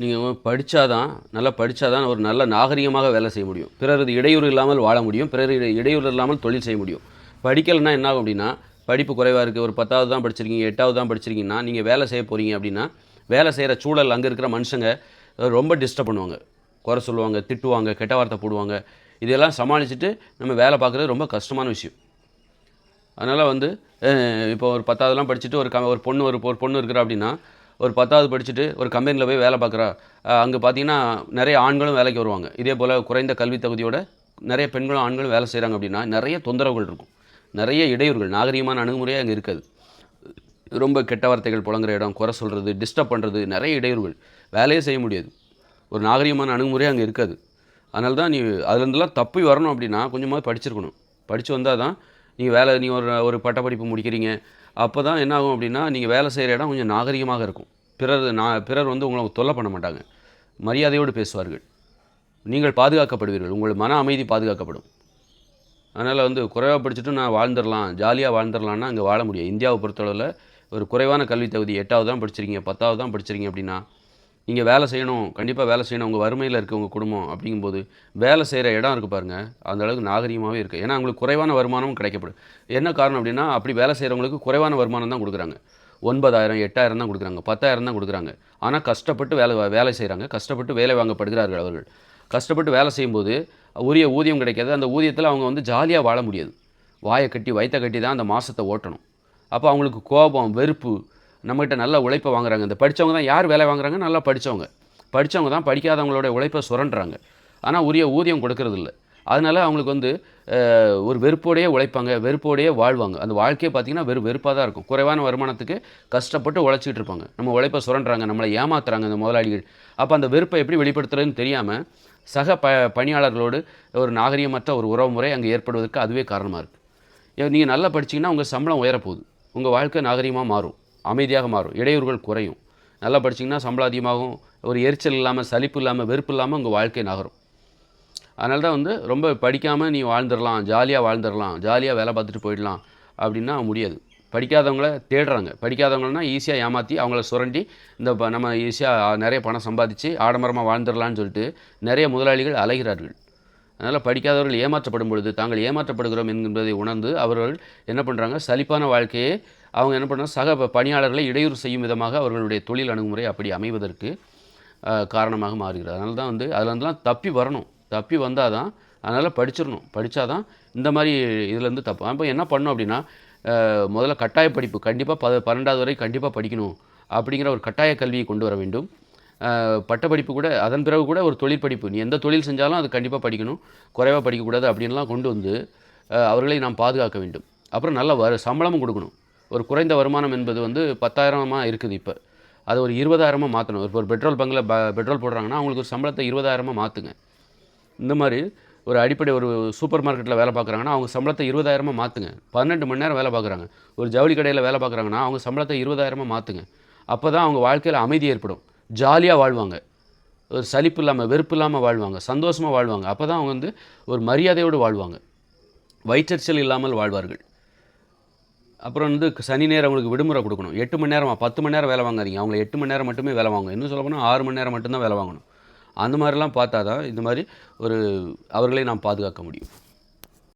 நீங்கள் படித்தாதான் நல்லா படித்தாதான் ஒரு நல்ல நாகரிகமாக வேலை செய்ய முடியும். பிறரது இடையூறு இல்லாமல் வாழ முடியும். பிறர் இடையூறு இல்லாமல் தொழில் செய்ய முடியும். படிக்கலைன்னா என்ன ஆகும் அப்படின்னா படிப்பு குறைவாக இருக்குது ஒரு பத்தாவது தான் படிச்சிருக்கீங்க எட்டாவது தான் படிச்சிருக்கீங்கன்னா நீங்கள் வேலை செய்ய போகிறீங்க அப்படின்னா வேலை செய்கிற சூழல் அங்கே இருக்கிற மனுஷங்க ரொம்ப டிஸ்டர்ப் பண்ணுவாங்க. குறை சொல்லுவாங்க திட்டுவாங்க கெட்ட வார்த்தை போடுவாங்க. இதெல்லாம் சமாளிச்சுட்டு நம்ம வேலை பார்க்குறது ரொம்ப கஷ்டமான விஷயம். அதனால் வந்து இப்போ ஒரு பத்தாவதுலாம் படிச்சுட்டு ஒரு க ஒரு பொண்ணு ஒரு ஒரு பொண்ணு இருக்கிறா அப்படின்னா ஒரு பத்தாவது படிச்சுட்டு ஒரு கம்பெனியில் போய் வேலை பார்க்குறா. அங்கே பார்த்தீங்கன்னா நிறைய ஆண்களும் வேலைக்கு வருவாங்க. இதே போல் குறைந்த கல்வி தகுதியோட நிறைய பெண்களும் ஆண்களும் வேலை செய்கிறாங்க அப்படின்னா நிறைய தொந்தரவுகள் இருக்கும். நிறைய இடையூறுகள் நாகரிகமான அணுகுமுறையாக அங்கே இருக்காது. ரொம்ப கெட்ட வார்த்தைகள் புழங்குற இடம் குறை சொல்கிறது டிஸ்டர்ப் பண்ணுறது நிறைய இடையூறுகள். வேலையே செய்ய முடியாது. ஒரு நாகரிகமான அணுகுமுறையாக அங்கே இருக்காது. அதனால தான் நீ அதுலேருந்துலாம் தப்பி வரணும் அப்படின்னா கொஞ்சமாவது படிச்சிருக்கணும். படித்து வந்தால் தான் நீங்கள் வேலை நீங்கள் ஒரு ஒரு பட்டப்படிப்பு முடிக்கிறீங்க. அப்போ தான் என்ன ஆகும் அப்படின்னா நீங்கள் வேலை செய்கிற இடம் கொஞ்சம் நாகரிகமாக இருக்கும். பிறர் நான் பிறர் வந்து உங்களை தொல்லை பண்ண மாட்டாங்க. மரியாதையோடு பேசுவார்கள். நீங்கள் பாதுகாக்கப்படுவீர்கள். உங்கள் மன அமைதி பாதுகாக்கப்படும். அதனால் வந்து குறைவாக படிச்சுட்டு நான் வாழ்ந்துடலாம் ஜாலியாக வாழ்ந்துடலான்னா அங்கே வாழ முடியும் இந்தியாவை பொறுத்தளவில் ஒரு குறைவான கல்வி தகுதி எட்டாவது தான் படிச்சிருக்கீங்க பத்தாவது தான் படிச்சிருக்கீங்க அப்படின்னா நீங்கள் வேலை செய்யணும் கண்டிப்பாக வேலை செய்யணும் உங்கள் வறுமையில் இருக்க உங்கள் குடும்பம் அப்படிங்கும்போது வேலை செய்கிற இடம் இருக்குது பாருங்கள் அந்த அளவுக்கு நாகரிகமாகவே இருக்குது ஏன்னா அவங்களுக்கு குறைவான வருமானமும் கிடைக்கப்படும். என்ன காரணம் அப்படின்னா அப்படி வேலை செய்கிறவங்களுக்கு குறைவான வருமானம் தான் கொடுக்குறாங்க. ஒன்பதாயிரம் எட்டாயிரம் தான் கொடுக்குறாங்க. பத்தாயிரம் தான் கொடுக்குறாங்க. ஆனால் கஷ்டப்பட்டு வேலை வேலை செய்கிறாங்க கஷ்டப்பட்டு வேலை வாங்கப்படுகிறார்கள் அவர்கள். கஷ்டப்பட்டு வேலை செய்யும்போது உரிய ஊதியம் கிடைக்காது. அந்த ஊதியத்தில் அவங்க வந்து ஜாலியாக வாழ முடியாது. வாயை கட்டி வயிற்ற கட்டி தான் அந்த மாதத்தை ஓட்டணும். அப்போ அவங்களுக்கு கோபம் வெறுப்பு நம்மகிட்ட நல்ல உழைப்பை வாங்குறாங்க. இந்த படித்தவங்க தான் யார் வேலை வாங்குறாங்க? நல்லா படித்தவங்க படித்தவங்க தான் படிக்காதவங்களோட உழைப்பை சுரண்டுறாங்க. ஆனால் உரிய ஊதியம் கொடுக்கறது இல்ல அதனால அவங்களுக்கு வந்து ஒரு வெறுப்போடையே உழைப்பாங்க வெறுப்போடையே வாழ்வாங்க. அந்த வாழ்க்கையே பார்த்தீங்கன்னா வெறும் வெறுப்பாக தான் இருக்கும். குறைவான வருமானத்துக்கு கஷ்டப்பட்டு உழைச்சிட்டு இருப்பாங்க. நம்ம உழைப்பை சுரண்டுறாங்க நம்மளை ஏமாத்துறாங்க இந்த முதலாளிகள். அப்போ அந்த வெறுப்பை எப்படி வெளிப்படுத்துறதுன்னு தெரியாமல் சக ப பணியாளர்களோடு ஒரு நாகரிகமற்ற ஒரு உறவு முறை அங்கே ஏற்படுவதற்கு அதுவே காரணமாக இருக்குது நீங்கள் நல்லா படிச்சிங்கன்னா உங்கள் சம்பளம் உயரப்போகுது. உங்கள் வாழ்க்கை நாகரிகமாக மாறும். அமைதியாக மாறும். இடையூறுகள் குறையும். நல்லா படிச்சீங்கன்னா சம்பளம் அதிகமாகும். ஒரு எரிச்சல் இல்லாமல் சலிப்பு இல்லாமல் வெறுப்பு இல்லாமல் உங்கள் வாழ்க்கை நகரும். அதனால தான் வந்து ரொம்ப படிக்காமல் நீ வாழ்ந்துடலாம் ஜாலியாக வாழ்ந்துடலாம் ஜாலியாக வேலை பார்த்துட்டு போயிடலாம் அப்படின்னா முடியாது. படிக்காதவங்கள தேடுறாங்க. படிக்காதவங்களனா ஈஸியாக ஏமாற்றி அவங்கள சுரண்டி இந்த ப- நம்ம ஈஸியாக நிறைய பணம் சம்பாதிச்சு ஆடம்பரமாக வாழ்ந்துடலான்னு சொல்லிட்டு நிறைய முதலாளிகள் அலைகிறார்கள். அதனால் படிக்காதவர்கள் ஏமாற்றப்படும் பொழுது தாங்கள் ஏமாற்றப்படுகிறோம் என்பதை உணர்ந்து அவர்கள் என்ன பண்ணுறாங்க சலிப்பான வாழ்க்கையை அவங்க என்ன பண்ணால் சக பணியாளர்களை இடையூறு செய்யும் விதமாக அவர்களுடைய தொழில் அணுகுமுறை அப்படி அமைவதற்கு காரணமாக மாறுகிறது. அதனால தான் வந்து அதுலேருந்துலாம் இருந்தெல்லாம் தப்பி வரணும். தப்பி வந்தால் தான் அதனால் படிச்சிடணும். படித்தாதான் இந்த மாதிரி இதுலேருந்து தப்பு. அப்போ என்ன பண்ணோம் அப்படின்னா முதல்ல கட்டாய படிப்பு கண்டிப்பாக ப பன்னெண்டாவது வரை கண்டிப்பாக படிக்கணும் அப்படிங்கிற ஒரு கட்டாய கல்வியை கொண்டு வர வேண்டும். பட்டப்படிப்பு கூட அதன் பிறகு கூட ஒரு தொழில் படிப்பு. நீ எந்த தொழில் செஞ்சாலும் அது கண்டிப்பாக படிக்கணும். குறைவாக படிக்கக்கூடாது அப்படின்லாம் கொண்டு வந்து அவர்களை நாம் பாதுகாக்க வேண்டும். அப்புறம் நல்ல வ சம்பளமும் கொடுக்கணும். ஒரு குறைந்த வருமானம் என்பது வந்து பத்தாயிரமாக இருக்குது இப்போ. அது ஒரு இருபதாயிரமாக மாற்றணும் இப்போ ஒரு பெட்ரோல் பங்கில் ப பெட்ரோல் போடுறாங்கன்னா அவங்களுக்கு ஒரு சம்பளத்தை இருபதாயிரமாக மாற்றுங்க இந்த மாதிரி ஒரு அடிப்படை ஒரு சூப்பர் மார்க்கெட்டில் வேலை பார்க்குறாங்கன்னா அவங்க சம்பளத்தை இருபதாயிரமாக மாற்றுங்க பன்னெண்டு மணி நேரம் வேலை பார்க்குறாங்க ஒரு ஜவுளி கடையில் வேலை பார்க்குறாங்கன்னா அவங்க சம்பளத்தை இருபதாயிரமாக மாற்றுங்க அப்போ தான் அவங்க வாழ்க்கையில் அமைதி ஏற்படும். ஜாலியாக வாழ்வாங்க. ஒரு சலிப்பு இல்லாமல் வெறுப்பு இல்லாமல் வாழ்வாங்க. சந்தோஷமாக வாழ்வாங்க. அப்போ தான் அவங்க வந்து ஒரு மரியாதையோடு வாழ்வாங்க. வயிற்றெரிச்சல் இல்லாமல் வாழ்வார்கள். அப்புறம் வந்து சனி நேரம் அவங்களுக்கு விடுமுறை கொடுக்கணும். எட்டு மணி நேரமாக பத்து மணி நேரம் வேலை வாங்காதீங்க. அவங்கள எட்டு மணி நேரம் மட்டுமே வேலை வாங்கணும் இன்னும் சொல்ல போனால் ஆறு மணி நேரம் மட்டும்தான் வேலை வாங்கணும். அந்த மாதிரிலாம் பார்த்தா தான் இந்த மாதிரி ஒரு அவர்களை நாம் பாதுகாக்க முடியும்.